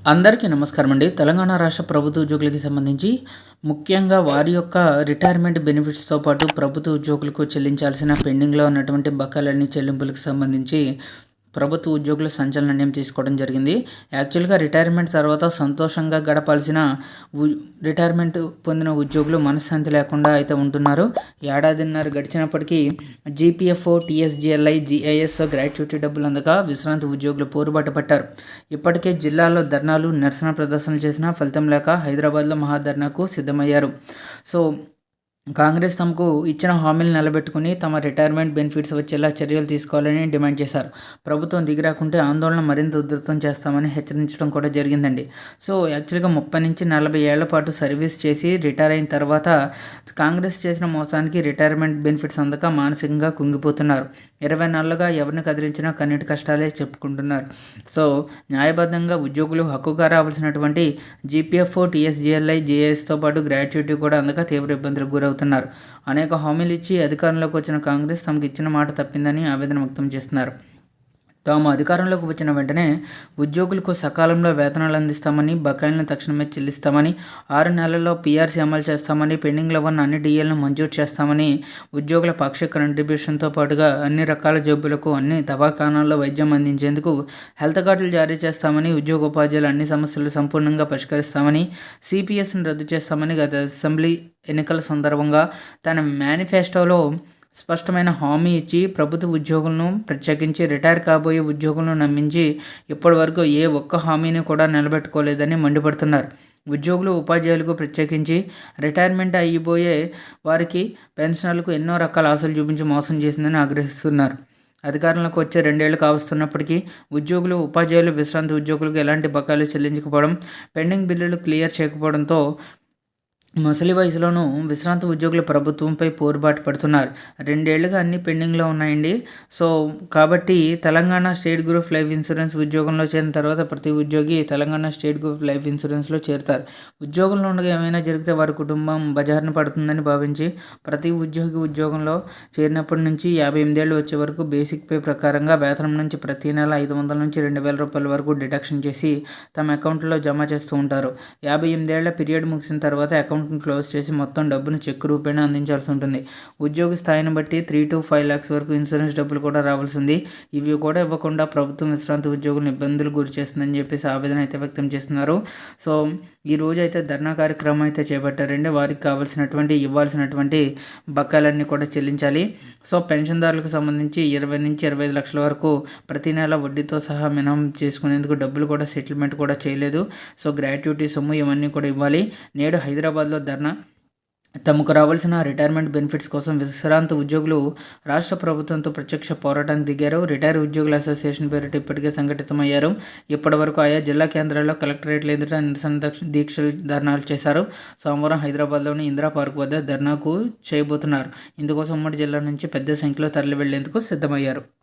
అందరికీ నమస్కారం అండి. తెలంగాణ రాష్ట్ర ప్రభుత్వ ఉద్యోగులకి సంబంధించి ముఖ్యంగా వారి యొక్క రిటైర్మెంట్ బెనిఫిట్స్తో పాటు ప్రభుత్వ ఉద్యోగులకు చెల్లించాల్సిన పెండింగ్లో ఉన్నటువంటి బకాయిలన్నీ చెల్లింపులకు సంబంధించి ప్రభుత్వ ఉద్యోగులు సంచలన నిర్ణయం తీసుకోవడం జరిగింది. యాక్చువల్గా రిటైర్మెంట్ తర్వాత సంతోషంగా గడపాల్సిన రిటైర్మెంట్ పొందిన ఉద్యోగులు మనశ్శాంతి లేకుండా అయితే ఉంటున్నారు. ఏడాదిన్నర గడిచినప్పటికీ జీపీఎఫ్ఓ టీఎస్జిఎల్ఐ జీఐఎస్ఓ గ్రాట్యుటీ డబ్బులు అందక విశ్రాంతి ఉద్యోగులు పోరుబాటు పట్టారు. ఇప్పటికే జిల్లాలో ధర్నాలు నిరసన ప్రదర్శనలు చేసినా ఫలితం లేక హైదరాబాద్లో మహాధర్నాకు సిద్ధమయ్యారు. సో కాంగ్రెస్ తమకు ఇచ్చిన హామీలు నిలబెట్టుకుని తమ రిటైర్మెంట్ బెనిఫిట్స్ వచ్చేలా చర్యలు తీసుకోవాలని డిమాండ్ చేశారు. ప్రభుత్వం దిగిరాకుంటే ఆందోళన మరింత ఉధృతం చేస్తామని హెచ్చరించడం కూడా జరిగిందండి. సో యాక్చువల్గా ముప్పై నుంచి నలభై ఏళ్ళ పాటు సర్వీస్ చేసి రిటైర్ అయిన తర్వాత కాంగ్రెస్ చేసిన మోసానికి రిటైర్మెంట్ బెనిఫిట్స్ అందక మానసికంగా కుంగిపోతున్నారు. ఇరవై నెలలుగా ఎవరిని కదిలించినా కన్నీటి కష్టాలే చెప్పుకుంటున్నారు. సో న్యాయబద్ధంగా ఉద్యోగులు హక్కుగా రావాల్సినటువంటి జీపీఎఫ్ టీఎస్జిఎల్ఐ జేఏఎస్తో పాటు గ్రాట్యుటీ కూడా అందక తీవ్ర ఇబ్బందులకు గురవుతున్నారు. అనేక హామీలు ఇచ్చి అధికారంలోకి వచ్చిన కాంగ్రెస్ తమకు ఇచ్చిన మాట తప్పిందని ఆవేదన వ్యక్తం చేస్తున్నారు. తాము అధికారంలోకి వచ్చిన వెంటనే ఉద్యోగులకు సకాలంలో వేతనాలు అందిస్తామని బకాయిలను తక్షణమే చెల్లిస్తామని ఆరు నెలల్లో పీఆర్సీ అమలు చేస్తామని పెండింగ్లో ఉన్న అన్ని డీఎల్ను మంజూరు చేస్తామని ఉద్యోగుల పాక్షిక కంట్రిబ్యూషన్తో పాటుగా అన్ని రకాల జబ్బులకు అన్ని దవాఖానాల్లో వైద్యం అందించేందుకు హెల్త్ కార్డులు జారీ చేస్తామని ఉద్యోగ ఉపాధ్యాయులు అన్ని సమస్యలు సంపూర్ణంగా పరిష్కరిస్తామని సిపిఎస్ను రద్దు చేస్తామని గత అసెంబ్లీ ఎన్నికల సందర్భంగా తన మేనిఫెస్టోలో స్పష్టమైన హామీ ఇచ్చి ప్రభుత్వ ఉద్యోగులను ప్రత్యేకించి రిటైర్ కాబోయే ఉద్యోగులను నమ్మించి ఇప్పటివరకు ఏ ఒక్క హామీని కూడా నిలబెట్టుకోలేదని మండిపడుతున్నారు. ఉద్యోగులు ఉపాధ్యాయులకు ప్రత్యేకించి రిటైర్మెంట్ అయిపోయే వారికి పెన్షనర్లకు ఎన్నో రకాల ఆశలు చూపించి మోసం చేసిందని ఆగ్రహిస్తున్నారు. అధికారంలోకి వచ్చే రెండేళ్ళు కావస్తున్నప్పటికీ ఉద్యోగులు ఉపాధ్యాయులు విశ్రాంతి ఉద్యోగులకు ఎలాంటి బకాయిలు చెల్లించకపోవడం పెండింగ్ బిల్లులు క్లియర్ చేయకపోవడంతో ముసలి వయసులోనూ విశ్రాంతి ఉద్యోగులు ప్రభుత్వంపై పోరుబాటు పడుతున్నారు. రెండేళ్ళుగా అన్ని పెండింగ్లో ఉన్నాయండి. సో కాబట్టి Telangana state group life insurance ఉద్యోగంలో చేరిన తర్వాత ప్రతి ఉద్యోగి తెలంగాణ స్టేట్ గ్రూప్ లైఫ్ ఇన్సూరెన్స్లో చేరుతారు. ఉద్యోగంలో ఉండగా ఏమైనా జరిగితే వారి కుటుంబం బజార్న పడుతుందని భావించి ప్రతి ఉద్యోగి ఉద్యోగంలో చేరినప్పటి నుంచి యాభై ఎనిమిదేళ్ళు వచ్చే వరకు బేసిక్ పే ప్రకారంగా వేతనం నుంచి ప్రతి నెల ఐదు వందల నుంచి రెండు వేల రూపాయల వరకు డిడక్షన్ చేసి తమ అకౌంట్లో జమ చేస్తూ ఉంటారు. యాభై ఎనిమిదేళ్ళ పీరియడ్ ముగిసిన తర్వాత అకౌంట్ అకౌంట్ని క్లోజ్ చేసి మొత్తం డబ్బును చెక్ రూపేణ అందించాల్సి ఉంటుంది. ఉద్యోగి స్థాయిని బట్టి త్రీ టు ఫైవ్ ల్యాక్స్ వరకు ఇన్సూరెన్స్ డబ్బులు కూడా రావాల్సింది ఇవి కూడా ఇవ్వకుండా ప్రభుత్వం విశ్రాంతి ఉద్యోగులను ఇబ్బందులు గురి చేస్తుందని చెప్పేసి ఆవేదన అయితే వ్యక్తం చేస్తున్నారు. సో ఈ రోజు అయితే ధర్నా కార్యక్రమం అయితే చేపట్టారండి. వారికి కావాల్సినటువంటి ఇవ్వాల్సినటువంటి బకాయిలన్నీ కూడా చెల్లించాలి. సో పెన్షన్దారులకు సంబంధించి ఇరవై నుంచి ఇరవై ఐదు లక్షల వరకు ప్రతి నెల వడ్డీతో సహా మినహం చేసుకునేందుకు డబ్బులు కూడా సెటిల్మెంట్ కూడా చేయలేదు. సో గ్రాట్యుటీ సొమ్ము ఇవన్నీ కూడా ఇవ్వాలి. నేడు హైదరాబాద్ హైదరాబాద్లో ధర్నా. తమకు రావాల్సిన రిటైర్మెంట్ బెనిఫిట్స్ కోసం విశ్రాంత ఉద్యోగులు రాష్ట్ర ప్రభుత్వంతో ప్రత్యక్ష పోరాటానికి దిగారు. రిటైర్ ఉద్యోగుల అసోసియేషన్ పేరిట ఇప్పటికే సంఘటితమయ్యారు. ఇప్పటి వరకు ఆయా జిల్లా కేంద్రాల్లో కలెక్టరేట్ల ఎదుట నిరసన దీక్షలు ధర్నాలు చేశారు. సోమవారం హైదరాబాద్లోని ఇందిరా పార్క్ వద్ద ధర్నాకు చేయబోతున్నారు. ఇందుకోసం ఉమ్మడి జిల్లా నుంచి పెద్ద సంఖ్యలో తరలి వెళ్ళేందుకు సిద్ధమయ్యారు.